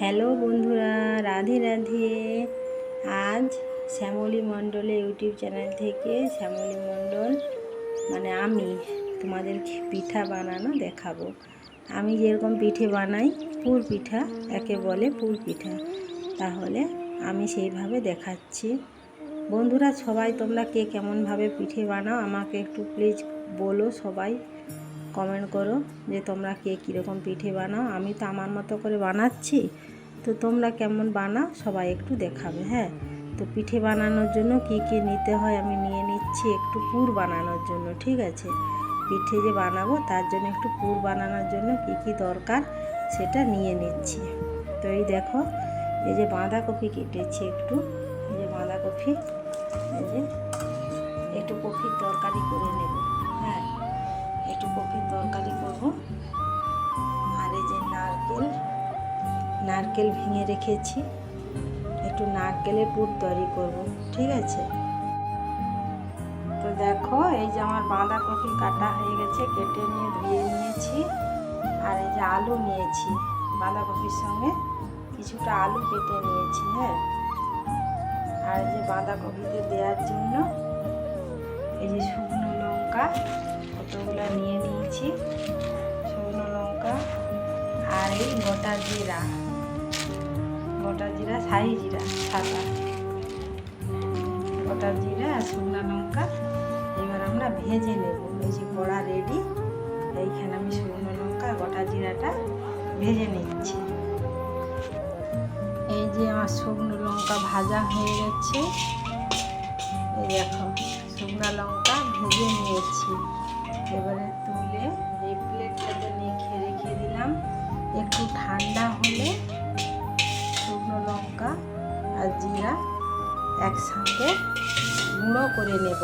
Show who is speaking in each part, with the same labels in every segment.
Speaker 1: Hello বন্ধুরা, রাধে রাধে। আজ শ্যামলী মণ্ডলে ইউটিউব চ্যানেল থেকে শ্যামলী মণ্ডল মানে আমি তোমাদের পিঠা বানানো দেখাবো। আমি যেরকম পিঠে বানাই, পুর পিঠা, একে বলে পুর পিঠা। তাহলে আমি সেইভাবে দেখাচ্ছি। বন্ধুরা, সবাই তোমরা কে কেমনভাবে পিঠে বানাও, আমাকে একটু প্লিজ বলো সবাই। কমেন্ট করো যে তোমরা কে কীরকম পিঠে বানাও। আমি তো আমার মতো করে বানাচ্ছি, তো তোমরা কেমন বানাও সবাই একটু দেখাবে হ্যাঁ? তো পিঠে বানানোর জন্য কি কি নিতে হয় আমি নিয়ে নিচ্ছি একটু পুর বানানোর জন্য, ঠিক আছে? পিঠে যে বানাবো তার জন্য একটু পুর বানানোর জন্য কি কি দরকার সেটা নিয়ে নিচ্ছি। তো এই দেখো, এই যে বাঁধাকপি কেটেছি একটু, এই যে বাঁধাকপি, এই যে একটু কপির তরকারি করে নেব। একটু কপির তরকারি করব। আর এই যে নারকেল নারকেল ভেঙে রেখেছি। একটু নারকেলের পুর তৈরি করব, ঠিক আছে? তো দেখো, এই যে আমার বাঁধাকপি কাটা হয়ে গেছে, কেটে নিয়ে ধুয়ে নিয়েছি। আর এই যে আলু নিয়েছি, বাঁধাকপির সঙ্গে কিছুটা আলু কেটে নিয়েছি হ্যাঁ? আর এই যে বাঁধাকপিতে দেওয়ার জন্য এই যে শুকনো লঙ্কা নিয়ে নিয়েছি শুকনো লঙ্কা আর এই গোটা জিরা। গোটা জিরা সাই জিরা, সাদা। গোটা জিরা আর শুকনো লঙ্কা এবার আমরা ভেজে নেব। এই কড়া রেডি এইখানে আমি শুকনো লঙ্কা গোটা জিরাটা ভেজে নিচ্ছি। এই যে আমার শুকনো লঙ্কা ভাজা হয়ে গেছে। এই দেখো, শুকনো লঙ্কা ভেজে নিয়েছি। এবারে তুলে এই প্লেটটাতে নিয়ে খেয়ে রেখে দিলাম। একটু ঠান্ডা হলে শুকনো লঙ্কা আর জিরা একসাথে গুঁড়ো করে নেব।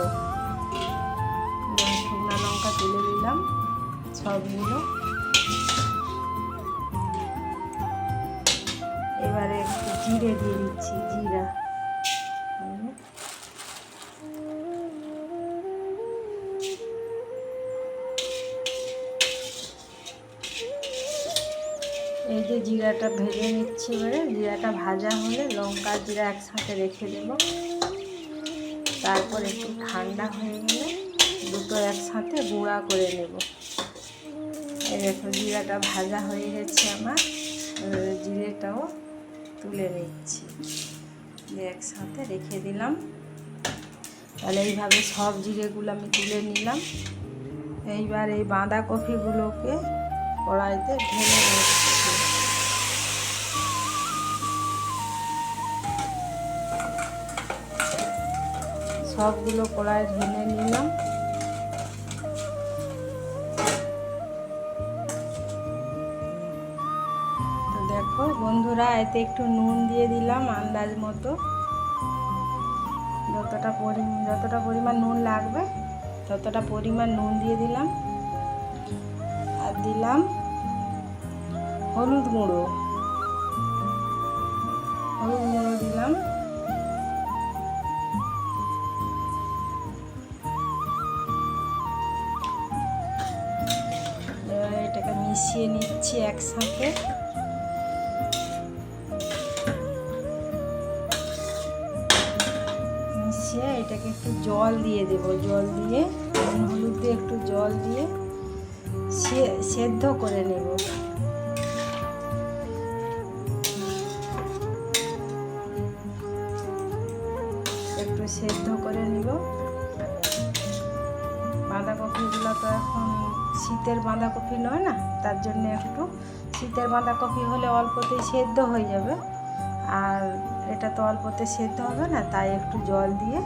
Speaker 1: শুকনো লঙ্কা তুলে দিলাম সবগুলো এবারে একটু জিরে দিয়ে দিচ্ছি, জিরা। এই যে জিরাটা ভেজে নিচ্ছি এবারে। জিরাটা ভাজা হলে লঙ্কা জিরা একসাথে রেখে দেব। তারপর একটু ঠান্ডা হয়ে গেলে দুটো একসাথে গুঁড়া করে নেব। দেখো, জিরাটা ভাজা হয়ে গেছে আমার। জিরেটাও তুলে নিচ্ছি। দিয়ে একসাথে রেখে দিলাম। তাহলে এইভাবে সব জিরেগুলো আমি তুলে নিলাম। এইবার এই বাঁধাকপিগুলোকে কড়াইতে ঢেলে সবগুলো কড়াই ঢেলে নিলাম। তো দেখো বন্ধুরা, এতে একটু নুন দিয়ে দিলাম আন্দাজ মতো। যতটা পরি যতটা পরিমাণ নুন লাগবে, ততটা পরিমাণ নুন দিয়ে দিলাম। আর দিলাম হলুদ গুঁড়ো। হলুদ গুঁড়ো দিলাম। একসাথে। মিশিয়ে এটাকে একটু জল দিয়ে দেব, জল দিয়ে হলুদ দিয়ে একটু জল দিয়ে সেদ্ধ করে নেব। একটু সেদ্ধ করে নেব। বাঁধাকপিগুলো তো এখন শীতের বাঁধাকপি নয় না? তার জন্য একটু শীতের বাঁধাকপি হলে অল্পতেই সেদ্ধ হয়ে যাবে। আর এটা তো অল্পতে সেদ্ধ হবে না, তাই একটু জল দিয়ে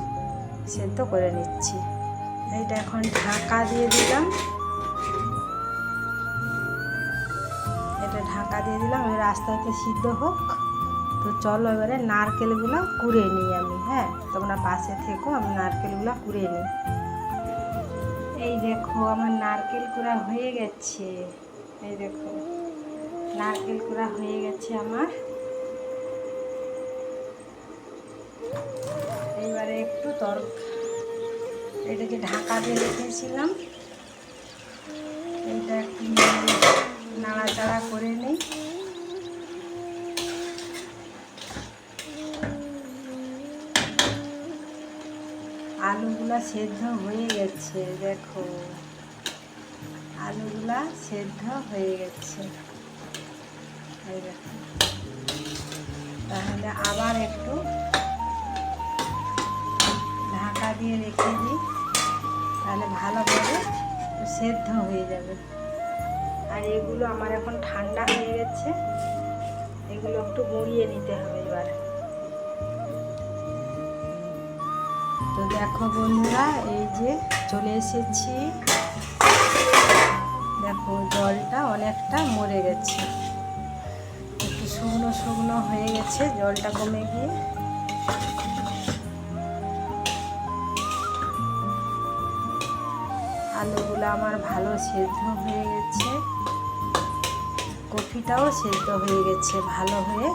Speaker 1: সেদ্ধ করে নিচ্ছি। এইটা এখন ঢাকা দিয়ে দিলাম। এটা ঢাকা দিয়ে দিলাম এবার আস্তে আস্তে সিদ্ধ হোক। তো চলো এবারে নারকেলগুলো কুড়ে নিই আমি হ্যাঁ? তোমরা পাশে থেকো, আমি নারকেলগুলো কুড়ে নিই। দেখো, আমার নারকেল কুড়া হয়ে গেছে। এই দেখো, নারকেল কুড়া হয়ে গেছে আমার। এবারে একটু তর এটাকে ঢাকা দিয়ে রেখেছিলাম। এটা একটু নাড়াচাড়া করে নিই। আলুগুলা সেদ্ধ হয়ে গেছে, দেখো। আলুগুলা সেদ্ধ হয়ে গেছে। তাহলে আবার একটু ঢাকা দিয়ে রেখে দিই, তাহলে ভালোভাবে সেদ্ধ হয়ে যাবে। আর এগুলো আমার এখন ঠান্ডা হয়ে গেছে, এগুলো একটু গুঁড়িয়ে নিতে হবে এবার। তো দেখো বন্ধুরা, এই যে চলে এসেছি। দেখো জলটা অনেকটা মরে গেছে। একটু শুকনো শুকনো হয়ে গেছে, জলটা কমে গিয়ে। আলুগুলো আমার ভালো সেদ্ধ হয়ে গেছে। কফিটাও সেদ্ধ হয়ে গেছে, ভালো হয়ে।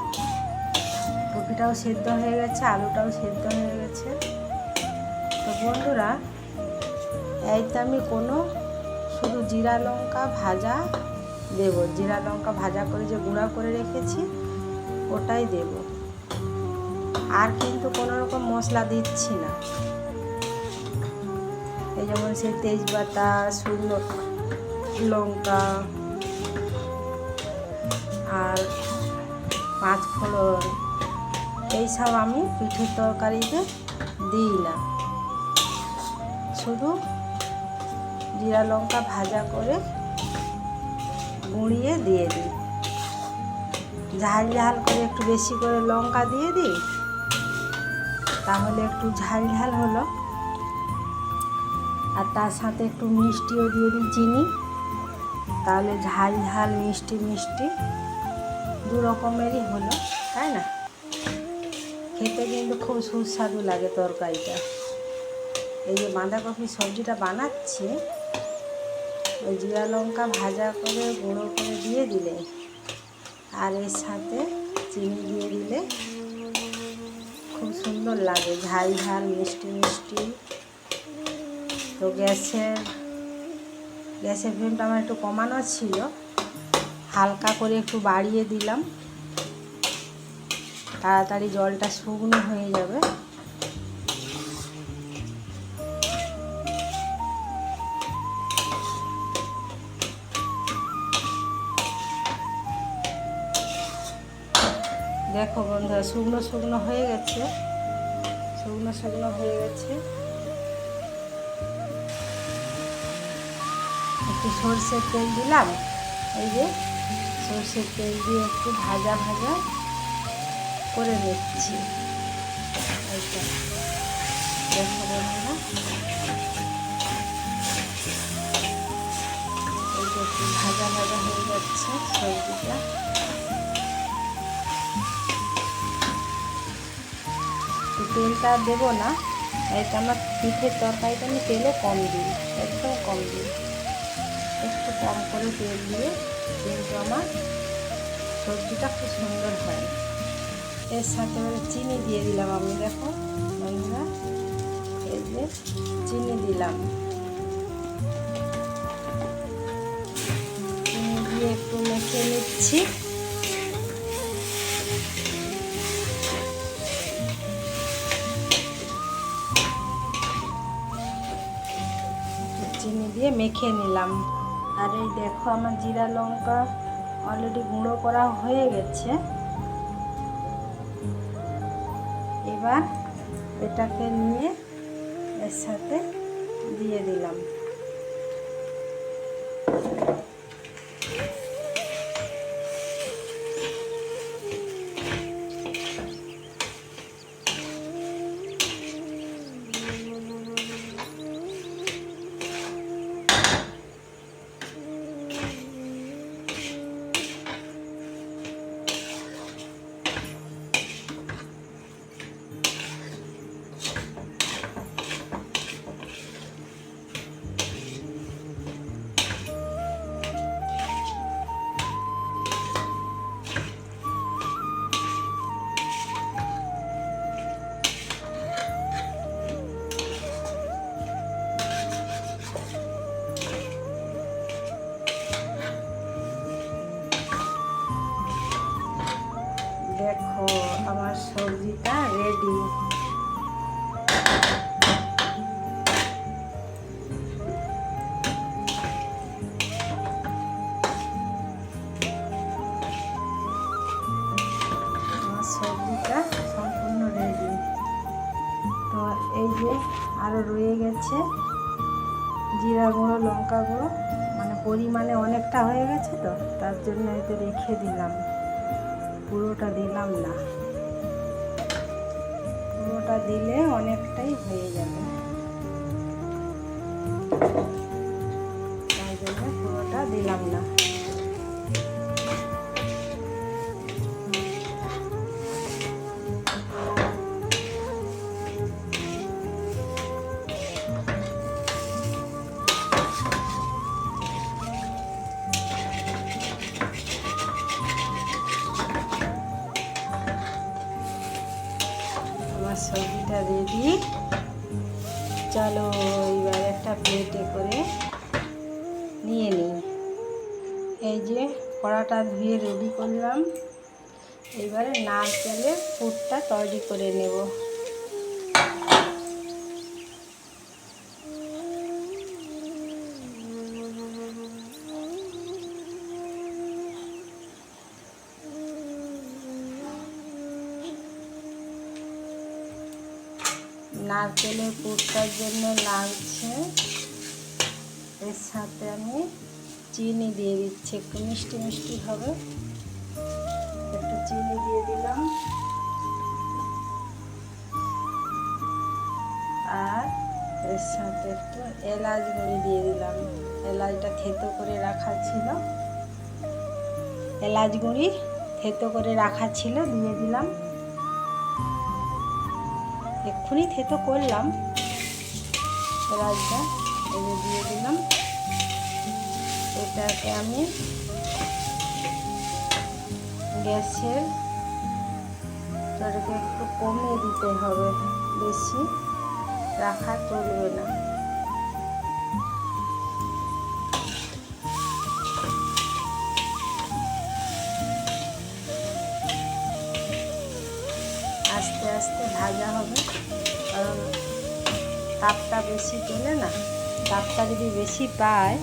Speaker 1: কফিটাও সেদ্ধ হয়ে গেছে, আলুটাও সেদ্ধ হয়ে গেছে। বন্ধুরা এইতে আমি কোনো শুধু জিরা লঙ্কা ভাজা দেব। জিরা লঙ্কা ভাজা করে যে গুঁড়া করে রেখেছি, ওটাই দেব। আর কিন্তু কোনো রকম মশলা দিচ্ছি না। এই যেমন সে তেজপাতা, শুকনো লঙ্কা, আর পাঁচফোড়ন এইসব আমি পিঠের তরকারিতে দিই না। শুধু জিরা লঙ্কা ভাজা করে গুঁড়িয়ে দিয়ে দিই। ঝাল ঝাল করে একটু বেশি করে লঙ্কা দিয়ে দিই, তাহলে একটু ঝাল ঝাল হলো। আর তার সাথে একটু মিষ্টিও দিয়ে দিই, চিনি। তাহলে ঝাল ঝাল, মিষ্টি মিষ্টি দু রকমেরই হলো, তাই না? খেতে কিন্তু খুব সুস্বাদু লাগে তরকারিটা। এই যে বাঁধাকপি সবজিটা বানাচ্ছি, ওই জিরা লঙ্কা ভাজা করে, গুঁড়ো করে দিয়ে দিলে, আর এর সাথে চিনি দিয়ে দিলে খুব সুন্দর লাগে। ঝাল ঝাল, মিষ্টি মিষ্টি। তো গ্যাসের গ্যাসের ফ্লেমটা আমার একটু কমানো ছিল, হালকা করে একটু বাড়িয়ে দিলাম। তাড়াতাড়ি জলটা শুকনো হয়ে যাবে। শুকনো শুকনো হয়ে গেছে। শুকনো শুকনো হয়ে গেছে। একটু সর্ষের তেল দিলাম। এই যে সর্ষের তেল দিয়ে একটু ভাজা ভাজা করে নিচ্ছি। এইটা। একটু ভাজা ভাজা হয়ে যাচ্ছে সবজিটা। তেলটা দেবো না এটা আমার পিঠের তরকারিটা আমি তেলে কম দিই, একদম কম দিই। একটু কম করে তেল দিয়ে, কিন্তু আমার সবজিটা খুব সুন্দর হয়। এর সাথে চিনি দিয়ে দিলাম আমি, দেখো, বন্ধুরা, এই যে চিনি দিলাম। চিনি দিয়ে একটু মেখে নিচ্ছি। চিনি দিয়ে মেখে নিলাম। আর এই দেখো আমার জিরা লঙ্কা অলরেডি গুঁড়ো করা হয়ে গেছে। এবার এটাকে নিয়ে এর সাথে দিয়ে দিলাম। রেখে দিলাম। পুরোটা দিলাম না। পুরোটা দিলে অনেকটাই হয়ে যাবে। কড়াটা ধুয়ে রেডি করলাম। এবারে নারকেলের পুরটা তৈরি করে নেব। নারকেলের পুরটার জন্য লাগছে এর সাথে আমি চিনি দিয়ে দিচ্ছি, একটু মিষ্টি মিষ্টি হবে। একটু চিনি দিয়ে দিলাম। আর এর সাথে একটু এলাচ গুঁড়ি দিয়ে দিলাম। এলাচটা থেতো করে রাখা ছিল। এলাচ গুঁড়ি থেতো করে রাখা ছিল, দিয়ে দিলাম। এক্ষুনি থেতো করলাম। এলাচটা দিয়ে দিলাম। এটাকে আমি গ্যাসের চরকে একটু কমিয়ে দিতে হবে, বেশি রাখা চলবে না। আস্তে আস্তে ভাজা হবে, কারণ তাপটা বেশি পেলে না, তাপটা যদি বেশি পায়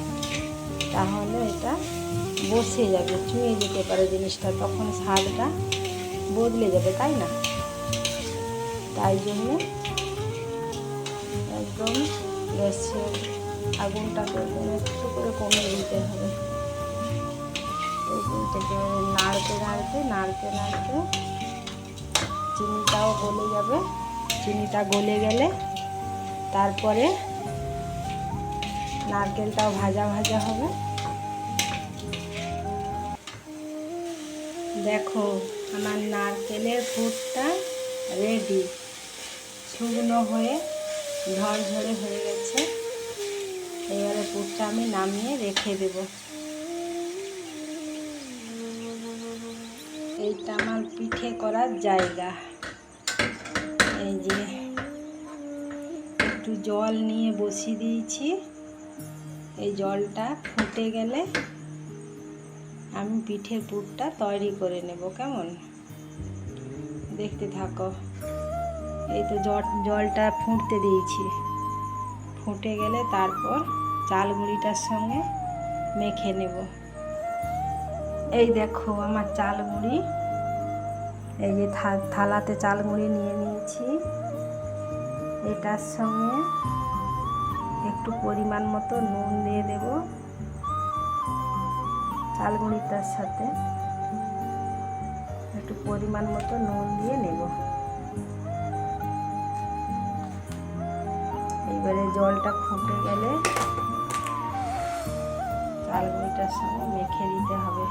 Speaker 1: তাহলে এটা বসে যাবে। চুয়ে যেতে পারে জিনিসটা, তখন স্বাদটা বদলে যাবে, তাই না? তাই জন্য একদম গ্যাসের আগুনটাকে একটু করে কমে দিতে হবে। থেকে নাড়তে নাড়তে নাড়তে নাড়তে চিনিটাও গলে যাবে। চিনিটা গলে গেলে তারপরে নারকেলটাও ভাজা ভাজা হবে। দেখো, আমার নারকেলের ফুটটা রেডি শুকনো হয়ে, ঝরঝরে হয়ে গেছে। এবারে পুরটা আমি নামিয়ে রেখে দেব। এইটা আমার পিঠে করার জায়গা। এই যে, একটু জল নিয়ে বসিয়ে দিয়েছি। এই জলটা ফুটে গেলে আমি পিঠের পুরটা তৈরি করে নেব, কেমন? দেখতে থাকো। এই তো জল, জলটা ফুটতে দিয়েছি। ফুটে গেলে তারপর চাল গুঁড়িটার সঙ্গে মেখে নেব। এই দেখো আমার চাল গুঁড়ি এই যে থালাতে চাল গুঁড়ি নিয়ে নিয়েছি। এটার সঙ্গে একটু পরিমাণ মতো নুন দিয়ে দেব চালগুড়িটার সাথে। একটু পরিমাণ মতো নুন দিয়ে নেব। এইবারে জলটা ফুটে গেলে চালগুড়িটার সঙ্গে মেখে দিতে হবে।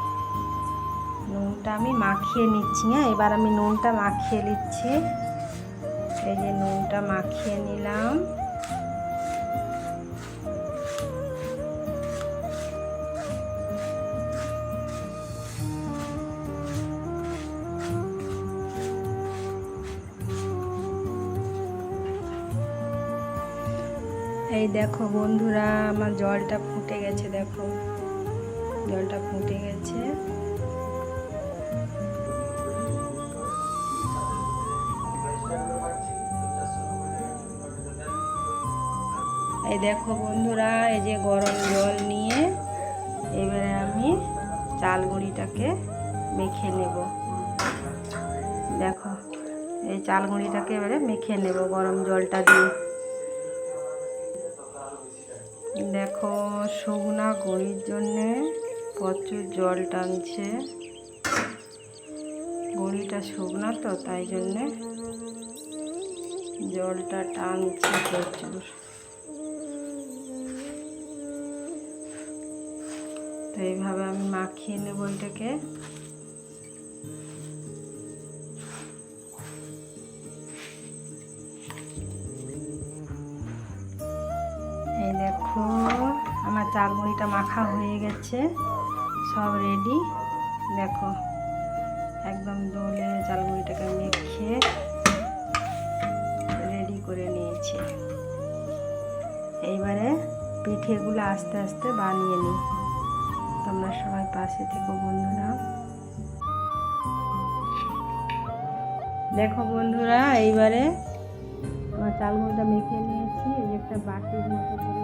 Speaker 1: নুনটা আমি মাখিয়ে নিচ্ছি হ্যাঁ? এবার আমি নুনটা মাখিয়ে নিচ্ছি। এই যে নুনটা মাখিয়ে নিলাম। দেখো বন্ধুরা, আমার জলটা ফুটে গেছে, দেখো। জলটা ফুটে গেছে। এই দেখো বন্ধুরা, এই যে গরম জল নিয়ে এবারে আমি চাল গুঁড়িটাকে মেখে নেব। দেখো, এই চাল গুঁড়িটাকে এবারে মেখে নেব গরম জলটা দিয়ে। দেখো শুকনা গড়ির জন্যে প্রচুর জল টানছে। গড়িটা শুকনা তো, তাই জন্যে জলটা টানছে প্রচুর। তো এইভাবে আমি মাখিয়ে নেব এটাকে। চালমুড়িটা মাখা হয়ে গেছে। সব রেডি দেখো, একদম দোলে চালমুড়িটাকে মেখে রেডি করে নিয়েছি। এইবারে পিঠেগুলো আস্তে আস্তে বানিয়ে নিই। তোমরা সবাই পাশে থেকো বন্ধুরা। দেখো বন্ধুরা, এইবারে আমার চালগুলোটা মেখে নিয়েছি। একটা বাটির মতো করে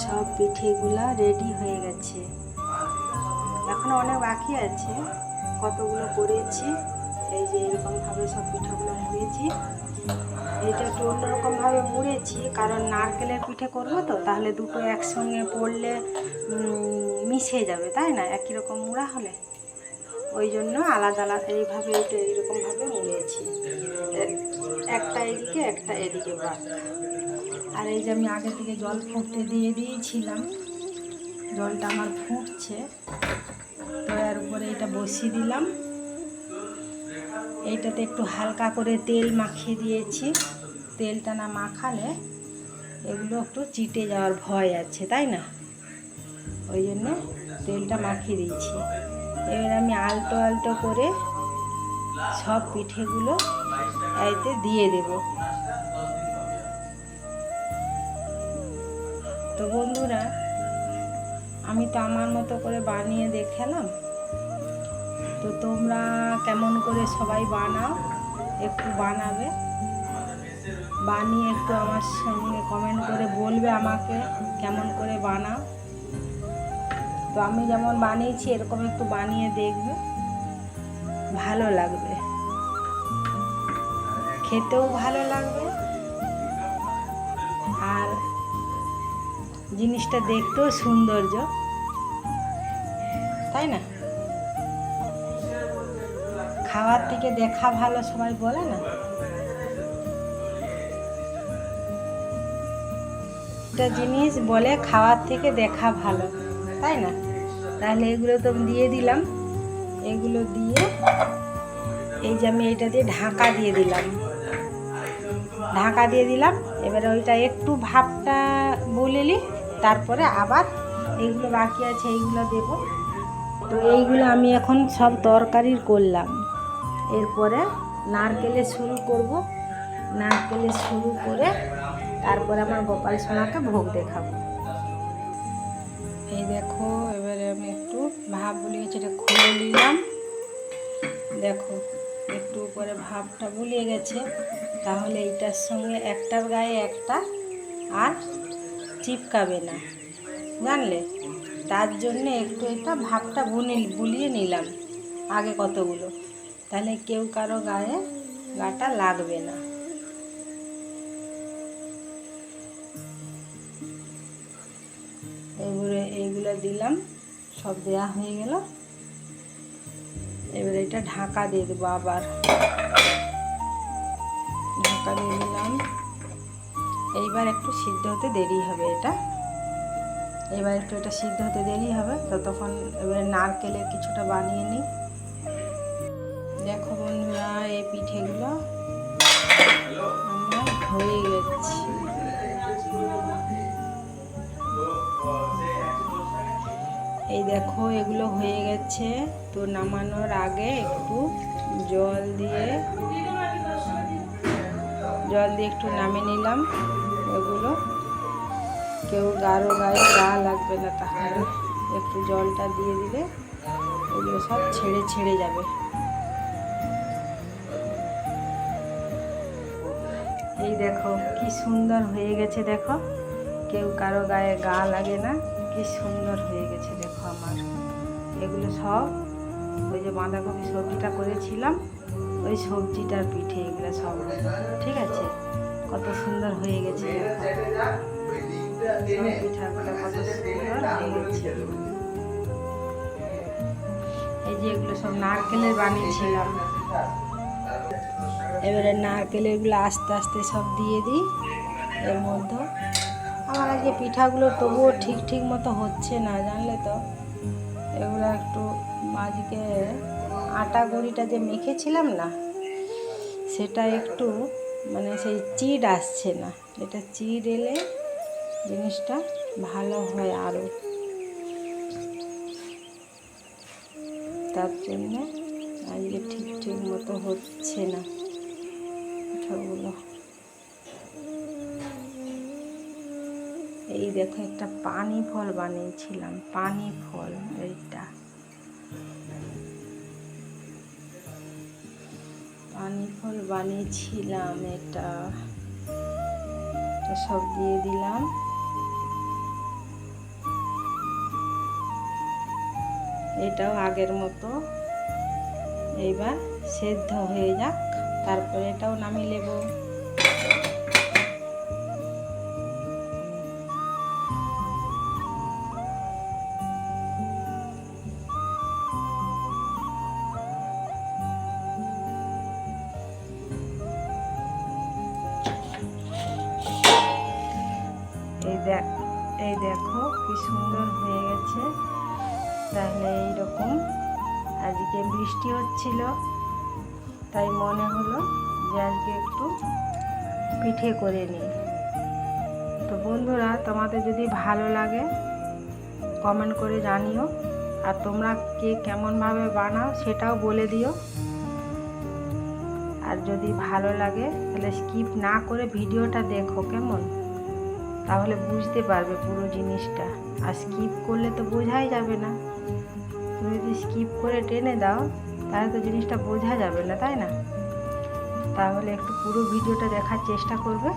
Speaker 1: সব পিঠেগুলা রেডি হয়ে গেছে। এখনও অনেক বাকি আছে। কতগুলো করেছি, এই যে এরকমভাবে সব পিঠাগুলো মুড়েছি এটা একটু অন্যরকমভাবে মুড়েছি, কারণ নারকেলের পিঠে করব তো, তাহলে দুটো একসঙ্গে পড়লে মিশে যাবে, তাই না? একই রকম মুড়া হলে। ওই জন্য আলাদা আলাদা, এইভাবে এটা এইরকমভাবে মুড়েছি। একটা এদিকে একটা এদিকে বাদ। আর এই যে আমি আগে থেকে জল ফুটতে দিয়ে দিয়েছিলাম, জলটা আমার ফুটছে। তো এর উপরে এটা বসিয়ে দিলাম। এইটাতে একটু হালকা করে তেল মাখিয়ে দিয়েছি। তেলটা না মাখালে এগুলো একটু চিটে যাওয়ার ভয় আছে, তাই না? ওই জন্য তেলটা মাখিয়ে দিয়েছি। এবার আমি আলতো আলতো করে সব পিঠেগুলো এতে দিয়ে দেবো। তো বন্ধুরা, আমি তো আমার মতো করে বানিয়ে দেখালাম। তো তোমরা কেমন করে সবাই বানাও, একটু বানাবে। বানিয়ে একটু আমার সঙ্গে কমেন্ট করে বলবে আমাকে কেমন করে বানাও। তো আমি যেমন বানিয়েছি, এরকম একটু বানিয়ে দেখবে। ভালো লাগবে। খেতেও ভালো লাগবে। জিনিসটা দেখতেও সৌন্দর্য। তাই না? খাওয়ার থেকে দেখা ভালো সবাই বলে না? একটা জিনিস বলে খাওয়ার থেকে দেখা ভালো, তাই না? তাহলে এগুলো তো দিয়ে দিলাম। এগুলো দিয়ে এই যে আমি এইটা দিয়ে ঢাকা দিয়ে দিলাম। ঢাকা দিয়ে দিলাম। এবারে ওইটা একটু ভাপটা বলিলি তারপরে আবার এইগুলো বাকি আছে, এইগুলো দেব। তো এইগুলো আমি এখন সব তরকারির করলাম। এরপরে নারকেলের শুরু করব। নারকেলে শুরু করে তারপরে আমার গোপাল সোনাকে ভোগ দেখাবো। এই দেখো, এবারে আমি একটু ভাব বলিয়েছি সেটা খুলে নিলাম। দেখো, একটু উপরে ভাবটা বুলিয়ে গেছে। তাহলে এইটার সঙ্গে একটার গায়ে একটা আর চিপকাবে না। জানলে? তার জন্য একটু এটা ভাবটা বুনে বুলিয়ে নিলাম আগে কতগুলো। তাহলে কেউ কারও গায়ে গাটা লাগবে না। এবারে এইগুলো দিলাম, সব দেয়া হয়ে গেল। এবারে এটা ঢাকা দিয়ে দেবো আবার। ঢাকা দিয়ে দিলাম। এইবার একটু সিদ্ধ হতে দেরি হবে এটা। এবার একটু এটা সিদ্ধ হতে দেরি হবে, ততক্ষণ এবারে নারকেলের কিছুটা বানিয়ে নিই। দেখো বন্ধুরা, এই পিঠেগুলো আমার হয়ে গেছে। দেখো, এগুলো হয়ে গেছে। তো নামানোর আগে একটু জল দিয়ে জল দিয়ে একটু নামিয়ে নিলাম। এগুলো। কেউ গাঢ় গায়ে গা লাগবে না তাহলে। একটু জলটা দিয়ে দিলে এগুলো সব ছেড়ে ছেড়ে যাবে। এই দেখো, কি সুন্দর হয়ে গেছে দেখো। কেউ কারও গায়ে গা লাগে না, কি সুন্দর হয়ে গেছে দেখো আমার। এগুলো সব ওই যে বাঁধাকপি সবজিটা করেছিলাম, ওই সবজিটার পিঠে এগুলো সব ঠিক আছে? কত সুন্দর হয়ে গেছে। পিঠাগুলো কত সুন্দর হয়ে গেছে। এই যে এগুলো সব নারকেলের বানিয়েছিলাম এবারে নারকেলেরগুলো আস্তে আস্তে সব দিয়ে দিই এর মধ্যে। আমার আজকে পিঠাগুলো তবুও ঠিক ঠিক মতো হচ্ছে না, জানলে তো। এগুলো একটু আজকে আটা গুঁড়িটা যে মেখেছিলাম না, সেটা একটু মানে সেই চিড় আসছে না। এটা চিড় এলে জিনিসটা ভালো হয় আরও তার জন্য আজকে ঠিক ঠিক মতো হচ্ছে না পিঠাগুলো এই দেখো একটা পানি ফল বানিয়েছিলাম পানি ফল এইটা। পানি ফল বানিয়েছিলাম এটা। এটা সব দিয়ে দিলাম। এটাও আগের মতো। এইবার সেদ্ধ হয়ে যাক। তারপরে এটাও নামিয়ে নেব। গেছে তাহলে এইরকম। আজকে বৃষ্টি হচ্ছিল, তাই মনে হলো যে আজকে একটু পিঠে করে নিই। তো বন্ধুরা, তোমাদের যদি ভালো লাগে কমেন্ট করে জানিও। আর তোমরা কে কেমনভাবে বানাও সেটাও বলে দিও। আর যদি ভালো লাগে, তাহলে স্কিপ না করে ভিডিওটা দেখো, কেমন? তাহলে বুঝতে পারবে পুরো জিনিসটা। আর স্কিপ করলে তো বোঝাই যাবে না। তুমি যদি স্কিপ করে টেনে দাও, তাহলে তো জিনিসটা বোঝা যাবে না, তাই না? তাহলে একটু পুরো ভিডিওটা দেখার চেষ্টা করবে।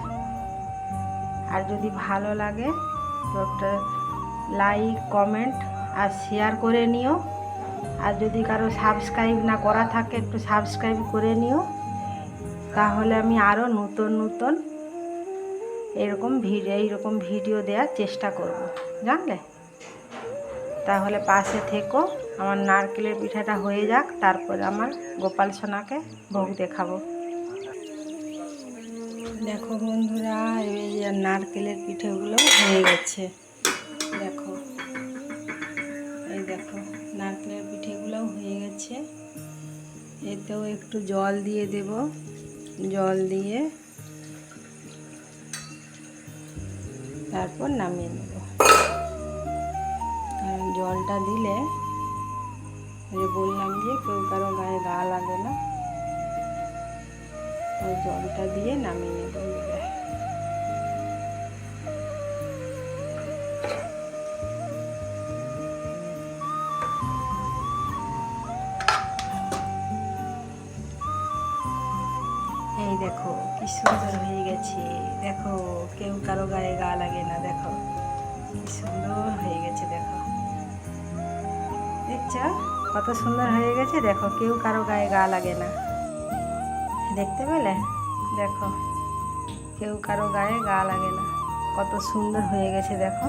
Speaker 1: আর যদি ভালো লাগে, তো একটা লাইক কমেন্ট আর শেয়ার করে নিও। আর যদি কারও সাবস্ক্রাইব না করা থাকে, একটু সাবস্ক্রাইব করে নিও। তাহলে আমি আরও নতুন নতুন এরকম ভিডিও এইরকম ভিডিও দেওয়ার চেষ্টা করব। জানলে? তাহলে পাশে থেকো, আমার নারকেলের পিঠাটা হয়ে যাক, তারপরে আমার গোপাল সোনাকে ভোগ দেখাবো। দেখো বন্ধুরা, এই যে নারকেলের পিঠেগুলো হয়ে গেছে। দেখো, এই দেখো, নারকেলের পিঠেগুলো হয়ে গেছে। এতেও একটু জল দিয়ে দেব। জল দিয়ে তারপর নামিয়ে নেব। কারণ জলটা দিলে যে বললাম যে কেউ কারও গায়ে গা লাগে না ওই জলটা দিয়ে নামিয়ে নেব এই দেখো, কি সুন্দর হয়ে গেছে। দেখো, কেউ কারও গায়ে গা লাগে না, দেখো। কি সুন্দর হয়ে গেছে, দেখো। দেখছ? কত সুন্দর হয়ে গেছে, দেখো, কেউ কারও গায়ে গা লাগে না। দেখতে পেলে? দেখো, কেউ কারও গায়ে গা লাগে না। কত সুন্দর হয়ে গেছে, দেখো।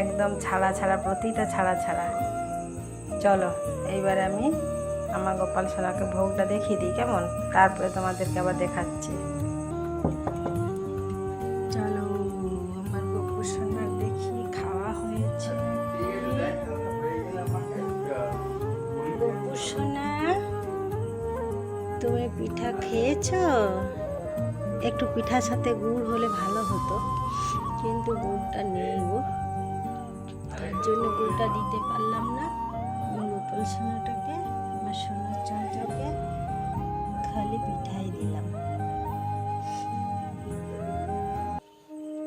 Speaker 1: একদম ছাড়া ছাড়া, প্রতিটা ছাড়া ছাড়া। চলো, এইবার আমি আমার গোপাল সোনাকে ভোগটা দেখিয়ে দিই, কেমন? তারপরে তোমাদেরকে আবার দেখাচ্ছি। একটু পিঠার সাথে গুড় হলে ভালো হতো। কিন্তু গুড়টা নেই গো। তার জন্য গুড়টা দিতে পারলাম না। আমার গোপাল সোনাটাকে, আমার সোনার চাঁচাকে খালি পিঠাই দিলাম।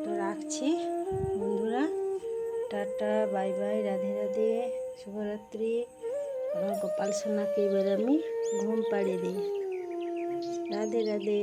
Speaker 1: তো রাখছি, বন্ধুরা। Ta-ta, bye bye, Radhe Radhe, শুভরাত্রি। আমার গোপাল সোনাকে এবার আমি ঘুম পাড়িয়ে দিই। রাধে রাধে।